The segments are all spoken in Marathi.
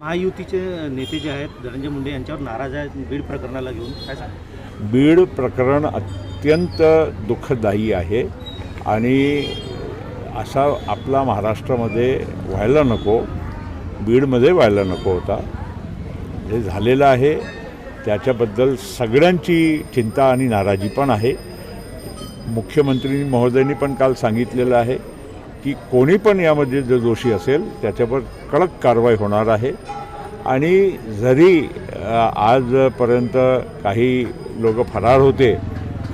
महायुतीचे नेते जे आहेत धनंजय मुंडे यांच्यावर नाराज आहेत बीड प्रकरणाला घेऊन. काय सांग? बीड प्रकरण अत्यंत दुःखदायी आहे आणि असा आपला महाराष्ट्रामध्ये व्हायला नको बीडमध्ये व्हायला नको होता. हे झालेलं आहे. त्याच्याबद्दल सगळ्यांची चिंता आणि नाराजी पण आहे. मुख्यमंत्री महोदयांनी पण काल सांगितलेलं आहे. की कोणी पण यामध्ये जो दोषी असेल त्याच्यावर कडक कारवाई होणार आहे. आणि जरी आजपर्यंत काही लोक फरार होते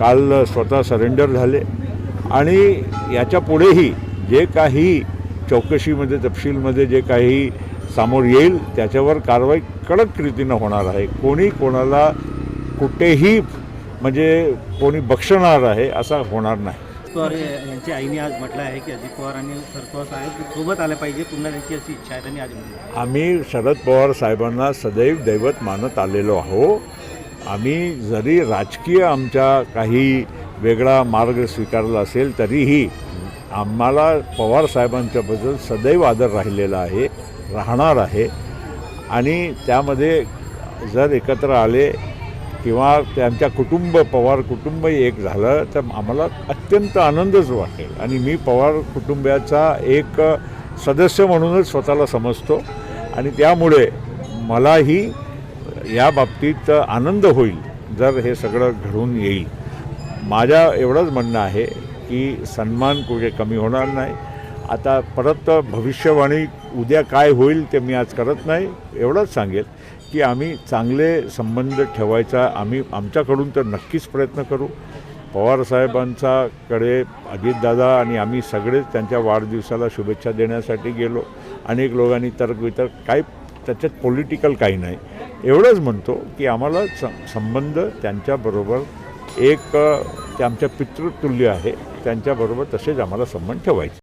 काल स्वतः सरेंडर झाले. आणि याच्या पुढेही जे काही चौकशीमध्ये तपशीलमध्ये जे काही सामोर येईल त्याच्यावर कारवाई कडक रीतीनं होणार आहे. कोणी कोणाला कुठेही म्हणजे कोणी बक्षणार आहे असा होणार नाही. पवार यांच्या आईने आज म्हटलं आहे की अजित पवार आणि शरद पवार साहेब सोबत आले पाहिजे पुन्हा त्यांची अशी इच्छा आहे त्यांनी आज म्हटलं आम्ही शरद पवार साहेबांना सदैव दैवत मानत आलेलो आहो. आम्ही जरी राजकीय आमच्या काही वेगळा मार्ग स्वीकारला असेल तरीही आम्हाला पवार साहेबांच्याबद्दल सदैव आदर राहिलेला आहे राहणार आहे. आणि त्यामध्ये जर एकत्र आले किंवा त्यांच्या कुटुंब पवार कुटुंब एक झालं तर आम्हाला अत्यंत आनंदच वाटेल. आणि मी पवार कुटुंबाचा एक सदस्य म्हणूनच स्वतःला समजतो. आणि त्यामुळे मलाही या बाबतीत आनंद होईल जर हे सगळं घडून येईल. माझ्या एवढंच म्हणणं आहे की सन्मान कुठे कमी होणार नाही. आता परत भविष्यवाणी उद्या काय होईल ते मी आज करत नाही एवढंच सांगेल. की आम्ही चांगले संबंध ठेवायचा आम्ही आमच्याकडून तर नक्कीच प्रयत्न करू. पवारसाहेबांचाकडे अजितदादा आणि आम्ही सगळेच त्यांच्या वाढदिवसाला शुभेच्छा देण्यासाठी गेलो. अनेक लोकांनी तर्कवितर्क काही त्याच्यात पॉलिटिकल काही नाही. एवढंच म्हणतो की आम्हाला संबंध त्यांच्याबरोबर एक ते आमच्या पितृतुल्य आहे. त्यांच्याबरोबर तसेच आम्हाला संबंध ठेवायचे.